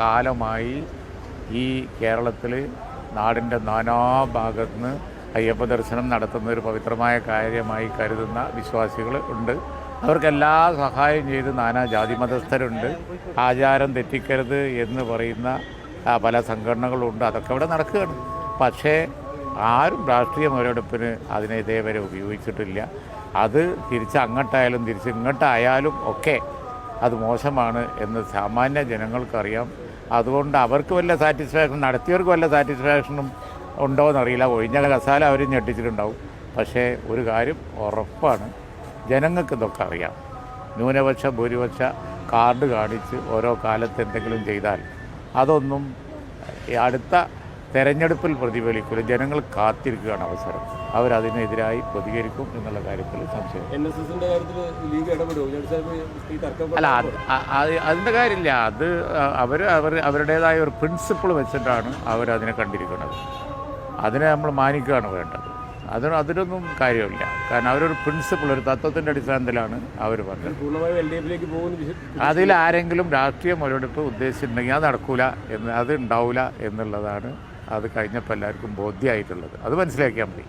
കാലമായി ഈ കേരളത്തിൽ നാടിന്റെ നാനാഭാഗത്ത് നിന്ന് അയ്യപ്പ ദർശനം നടത്തുന്ന ഒരു പവിത്രമായ കാര്യമായി കരുതുന്ന വിശ്വാസികൾ ഉണ്ട്. അവർക്കെല്ലാ സഹായം ചെയ്ത് നാനാ ജാതി മതസ്ഥരുണ്ട് ആചാരം തെറ്റിക്കരുത് എന്ന് പറയുന്ന പല സംഘടനകളുണ്ട്. അതൊക്കെ ഇവിടെ നടക്കുകയാണ്. പക്ഷേ ആരും രാഷ്ട്രീയ മുതലെടുപ്പിന് അതിനെ ഇതേവരെ ഉപയോഗിച്ചിട്ടില്ല. അത് തിരിച്ച് അങ്ങോട്ടായാലും തിരിച്ച് ഇങ്ങോട്ടായാലും ഒക്കെ അത് മോശമാണ് എന്ന് സാമാന്യ ജനങ്ങൾക്കറിയാം. അതുകൊണ്ട് അവർക്ക് വല്ല സാറ്റിസ്ഫാക്ഷൻ നടത്തിയവർക്ക് വല്ല സാറ്റിസ്ഫാക്ഷനും ഉണ്ടോ എന്നറിയില്ല. ഒഴിഞ്ഞ കസാല അവർ ഞെട്ടിച്ചിട്ടുണ്ടാവും. പക്ഷേ ഒരു കാര്യം ഉറപ്പാണ്. ജനങ്ങൾക്ക് ഇതൊക്കെ അറിയാം. ന്യൂനപക്ഷ ഭൂരിപക്ഷ കാർഡ് കാണിച്ച് ഓരോ കാലത്ത് എന്തെങ്കിലും ചെയ്താൽ അതൊന്നും അടുത്ത തെരഞ്ഞെടുപ്പിൽ പ്രതിഫലിക്കില്ല ജനങ്ങൾ കാത്തിരിക്കുകയാണ് അവസരം. അവരതിനെതിരായി പ്രതികരിക്കും എന്നുള്ള കാര്യത്തിൽ സംശയം. അല്ല അതിന്റെ കാര്യമില്ല. അത് അവർ അവർ അവരുടേതായ ഒരു പ്രിൻസിപ്പിൾ വെച്ചിട്ടാണ് അവരതിനെ കണ്ടിരിക്കുന്നത്. അതിനെ നമ്മൾ മാനിക്കുകയാണ് വേണ്ടത്. അതിന് അതിനൊന്നും കാര്യമില്ല. കാരണം അവരൊരു പ്രിൻസിപ്പിൾ ഒരു തത്വത്തിന്റെ അടിസ്ഥാനത്തിലാണ് അവർ പറഞ്ഞത് അതിൽ ആരെങ്കിലും രാഷ്ട്രീയ മുതലെടുപ്പ് ഉദ്ദേശിച്ചിട്ടുണ്ടെങ്കിൽ അത് നടക്കൂല എന്ന് അത് ഉണ്ടാവില്ല എന്നുള്ളതാണ് അത് കഴിഞ്ഞപ്പോൾ എല്ലാവർക്കും ബോധ്യമായിട്ടുള്ളത്. അത് മനസ്സിലാക്കിയാൽ മതി.